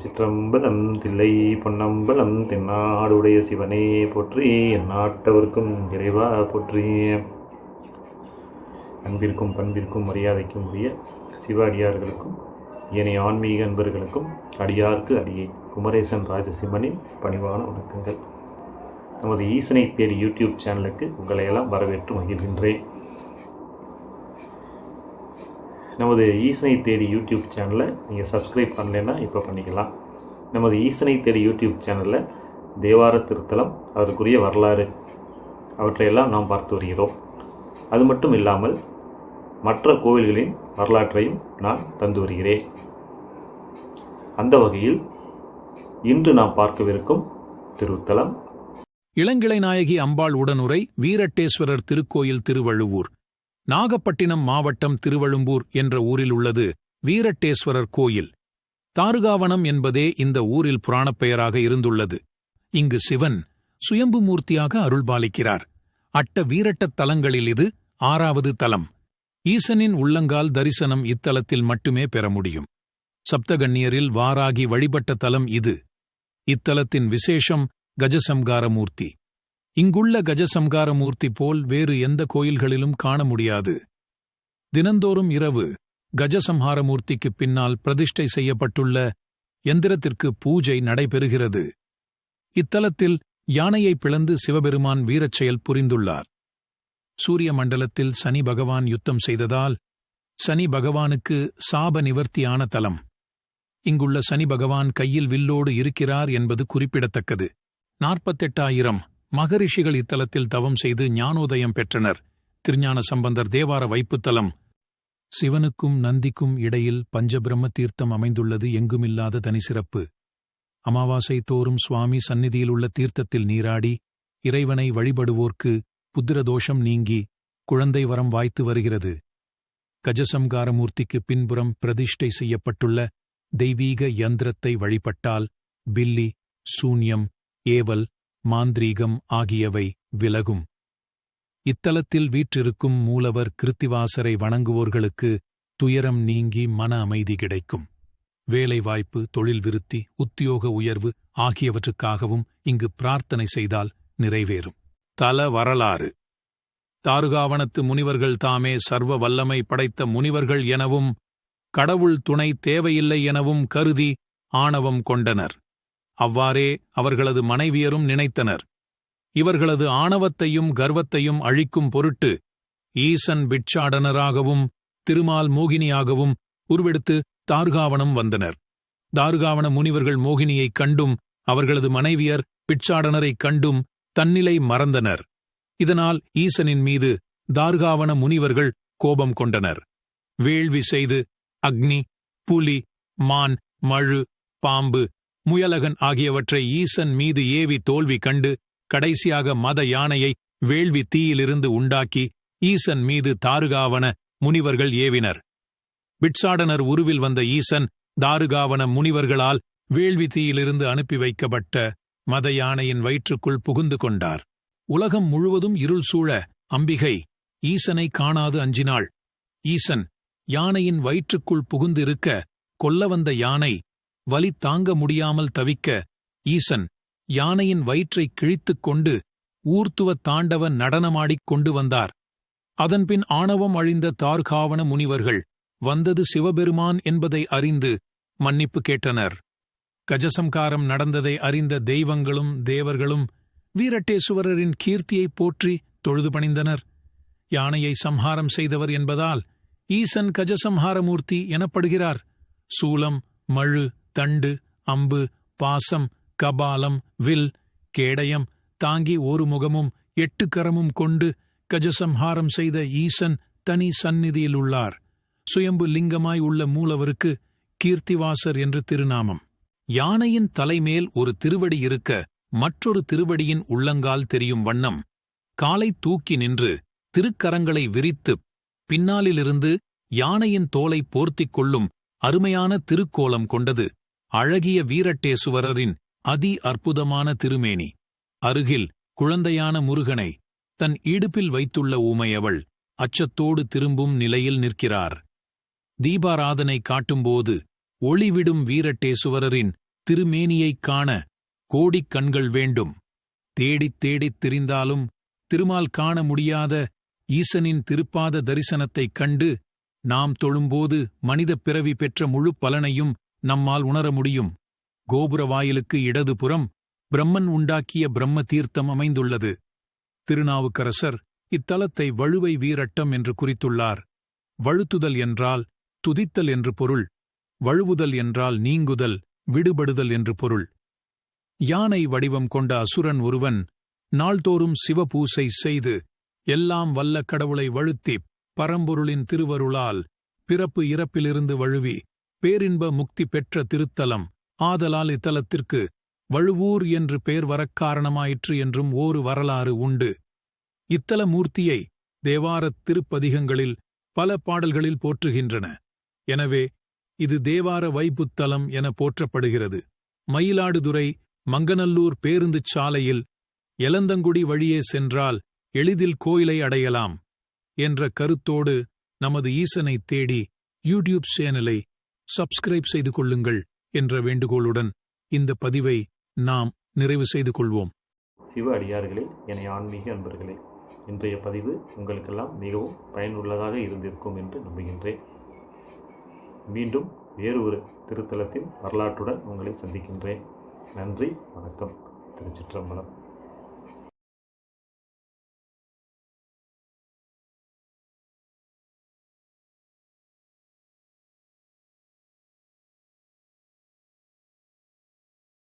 திருச்சிற்றம்பலம் தில்லை பொன்னம்பலம் தென்னாடுடைய சிவனே போற்றி எந்நாட்டவர்க்கும் இறைவா போற்றி. அன்பிற்கும் பண்பிற்கும் மரியாதைக்கும் உரிய சிவ அடியார்களுக்கும் ஏனைய ஆன்மீக அன்பர்களுக்கும் அடியார்க்கு அடியை குமரேசன் ராஜசிம்மனின் பணிவான வணக்கங்கள். நமது ஈசனை தேடி யூடியூப் சேனலுக்கு உங்களையெல்லாம் வரவேற்று மகிழ்கின்றேன். நமது ஈசனை தேடி யூடியூப் சேனலை நீங்கள் சப்ஸ்கிரைப் பண்ணலைன்னா இப்போ பண்ணிக்கலாம். நமது ஈசனை தேடி யூடியூப் சேனலில் தேவார திருத்தலம் அதற்குரிய வரலாறு அவற்றையெல்லாம் நாம் பார்த்து வருகிறோம். அது மட்டும் இல்லாமல் மற்ற கோவில்களின் வரலாற்றையும் நான் தந்து வருகிறேன். அந்த வகையில் இன்று நாம் பார்க்கவிருக்கும் திருத்தலம். இளங்கிளை நாயகி அம்பாள் உடனுரை வீரட்டேஸ்வரர் திருக்கோயில் திருவள்ளுவூர். நாகப்பட்டினம் மாவட்டம் திருவழும்பூர் என்ற ஊரில் உள்ளது வீரட்டேஸ்வரர் கோயில். தாருகாவனம் என்பதே இந்த ஊரில் புராணப் பெயராக இருந்துள்ளது. இங்கு சிவன் சுயம்பு மூர்த்தியாக அருள்பாலிக்கிறார். அட்ட வீரட்டத் தலங்களில் இது ஆறாவது தலம். ஈசனின் உள்ளங்கால் தரிசனம் இத்தலத்தில் மட்டுமே பெற முடியும். சப்தகண்ணியரில் வாராகி வழிபட்ட தலம் இது. இத்தலத்தின் விசேஷம் கஜசம்காரமூர்த்தி இங்குள்ள கஜசம்காரமூர்த்தி போல் வேறு எந்த கோயில்களிலும் காண முடியாது. தினந்தோறும் இரவு கஜசம்ஹாரமூர்த்திக்குப் பின்னால் பிரதிஷ்டை செய்யப்பட்டுள்ள எந்திரத்திற்கு பூஜை நடைபெறுகிறது. இத்தலத்தில் யானையை பிளந்து சிவபெருமான் வீரச் செயல் புரிந்துள்ளார். சூரிய மண்டலத்தில் சனி பகவான் யுத்தம் செய்ததால் சனி பகவானுக்கு சாப நிவர்த்தியான தலம். இங்குள்ள சனி பகவான் கையில் வில்லோடு இருக்கிறார் என்பது குறிப்பிடத்தக்கது. நாற்பத்தெட்டாயிரம் மகரிஷிகள் இத்தலத்தில் தவம் செய்து ஞானோதயம் பெற்றனர். திருஞான சம்பந்தர் தேவார வைப்புத்தலம். சிவனுக்கும் நந்திக்கும் இடையில் பஞ்சபிரம்ம தீர்த்தம் அமைந்துள்ளது எங்குமில்லாத தனிசிறப்பு. அமாவாசை தோறும் சுவாமி சந்நிதியில் உள்ள தீர்த்தத்தில் நீராடி இறைவனை வழிபடுவோர்க்கு புத்திரதோஷம் நீங்கி குழந்தை வரம் வாய்த்து வருகிறது. கஜசம்காரமூர்த்திக்கு பின்புறம் பிரதிஷ்டை செய்யப்பட்டுள்ள தெய்வீக யந்திரத்தை வழிபட்டால் பில்லி சூன்யம் ஏவல் மாந்திரீகம் ஆகியவை விலகும். இத்தலத்தில் வீற்றிருக்கும் மூலவர் கிருத்திவாசரை வணங்குவோர்களுக்கு துயரம் நீங்கி மன அமைதி கிடைக்கும். வேலைவாய்ப்பு தொழில் விருத்தி உத்தியோக உயர்வு ஆகியவற்றுக்காகவும் இங்கு பிரார்த்தனை செய்தால் நிறைவேறும். தல வரலாறு. தாருகாவணத்து முனிவர்கள் தாமே சர்வ வல்லமை படைத்த முனிவர்கள் எனவும் கடவுள் துணை தேவையில்லை எனவும் கருதி ஆணவம் கொண்டனர். அவ்வாறே அவர்களது மனைவியரும் நினைத்தனர். இவர்களது ஆணவத்தையும் கர்வத்தையும் அழிக்கும் பொருட்டு ஈசன் பிட்சாடனராகவும் திருமால் மோகினியாகவும் உருவெடுத்து தார்காவனம் வந்தனர். தார்காவன முனிவர்கள் மோகினியைக் கண்டும் அவர்களது மனைவியர் பிட்சாடனரைக் கண்டும் தன்னிலை மறந்தனர். இதனால் ஈசனின் மீது தார்காவன முனிவர்கள் கோபம் கொண்டனர். வேள்வி செய்து அக்னி புலி மான் மழு பாம்பு முயலகன் ஆகியவற்றை ஈசன் மீது ஏவி தோல்வி கண்டு கடைசியாக மத யானையை வேள்வி தீயிலிருந்து உண்டாக்கி ஈசன் மீது தாருகாவன முனிவர்கள் ஏவினர். பிட்சாடனர் உருவில் வந்த ஈசன் தாருகாவன முனிவர்களால் வேள்வி தீயிலிருந்து அனுப்பி வைக்கப்பட்ட மத யானையின் வயிற்றுக்குள் புகுந்து கொண்டார். உலகம் முழுவதும் இருள் சூழ அம்பிகை ஈசனை காணாது அஞ்சினாள். ஈசன் யானையின் வயிற்றுக்குள் புகுந்திருக்க கொல்ல வந்த யானை வலி தாங்க முடியாமல் தவிக்க ஈசன் யானையின் வயிற்றைக் கிழித்துக் கொண்டு ஊர்த்துவ தாண்டவ நடனமாடிக் கொண்டு வந்தார். அதன்பின் ஆணவம் அழிந்த தார்காவன முனிவர்கள் வந்தது சிவபெருமான் என்பதை அறிந்து மன்னிப்பு கேட்டனர். கஜசம்காரம் நடந்ததை அறிந்த தெய்வங்களும் தேவர்களும் வீரட்டேசுவரரின் கீர்த்தியைப் போற்றி தொழுது பணிந்தனர். யானையை சம்ஹாரம் செய்தவர் என்பதால் ஈசன் கஜசம்ஹாரமூர்த்தி எனப்படுகிறார். சூலம் மழு தண்டு அம்பு பாசம் கபாலம் வில் கேடயம் தாங்கி ஒரு முகமும் எட்டு கரமும் கொண்டு கஜசம்ஹாரம் செய்த ஈசன் தனி சந்நிதியில் உள்ளார். சுயம்பு லிங்கமாய் உள்ள மூலவருக்கு கீர்த்திவாசர் என்று திருநாமம். யானையின் தலைமேல் ஒரு திருவடி இருக்க மற்றொரு திருவடியின் உள்ளங்கால் தெரியும் வண்ணம். காலை தூக்கி நின்று திருக்கரங்களை விரித்துப் பின்னாலிலிருந்து யானையின் தோலை போர்த்திக் கொள்ளும் அருமையான திருக்கோலம் கொண்டது. அழகிய வீரட்டேசுவரரின் அதி அற்புதமான திருமேனி. அருகில் குழந்தையான முருகனை தன் இடுப்பில் வைத்துள்ள ஊமையவள் அச்சத்தோடு திரும்பும் நிலையில் நிற்கிறார். தீபாராதனை காட்டும்போது ஒளிவிடும் வீரட்டேசுவரரின் திருமேனியைக் காண கோடிக் கண்கள் வேண்டும். தேடித் தேடித் திரிந்தாலும் திருமால் காண முடியாத ஈசனின் திருப்பாத தரிசனத்தைக் கண்டு நாம் தொழும்போது மனிதப் பிறவி பெற்ற முழு பலனையும் நம்மால் உணர முடியும். கோபுர வாயிலுக்கு இடதுபுறம் பிரம்மன் உண்டாக்கிய பிரம்ம தீர்த்தம் அமைந்துள்ளது. திருநாவுக்கரசர் இத்தலத்தை வழுவை வீரட்டம் என்று குறித்துள்ளார். வழுத்துதல் என்றால் துதித்தல் என்று பொருள் வழுவுதல் என்றால் நீங்குதல் விடுபடுதல் என்று பொருள். யானை வடிவம் கொண்ட அசுரன் ஒருவன் நாள்தோறும் சிவபூசை செய்து எல்லாம் வல்ல கடவுளை வழுத்திப் பரம்பொருளின் திருவருளால் பிறப்பு இறப்பிலிருந்து வழுவி பேரின்ப முக்தி பெற்ற திருத்தலம். ஆதலால் இத்தலத்திற்கு வழுவூர் என்று பெயர் வரக் காரணமாயிற்று என்றும் ஓரு வரலாறு உண்டு. இத்தல மூர்த்தியை தேவாரத் திருப்பதிகங்களில் பல பாடல்களில் போற்றுகின்றன. எனவே இது தேவார வைப்புத்தலம் என போற்றப்படுகிறது. மயிலாடுதுறை மங்கநல்லூர் பேருந்துச் சாலையில் எலந்தங்குடி வழியே சென்றால் எளிதில் கோயிலை அடையலாம் என்ற கருத்தோடு நமது ஈசனை தேடி யூடியூப் சேனலை சப்ஸ்கிரைப் செய்து கொள்ளுங்கள் என்ற வேண்டுகோளுடன் இந்த பதிவை நாம் நிறைவு செய்து கொள்வோம். சிவ அடியார்களே என ஆன்மீக அன்பர்களே இன்றைய பதிவு உங்களுக்கெல்லாம் மிகவும் பயனுள்ளதாக இருந்திருக்கும் என்று நம்புகின்றேன். மீண்டும் வேறு ஒரு திருத்தலத்தின் வரலாற்றுடன் உங்களை சந்திக்கின்றேன். நன்றி வணக்கம். திருச்சிற்றம்பலம்.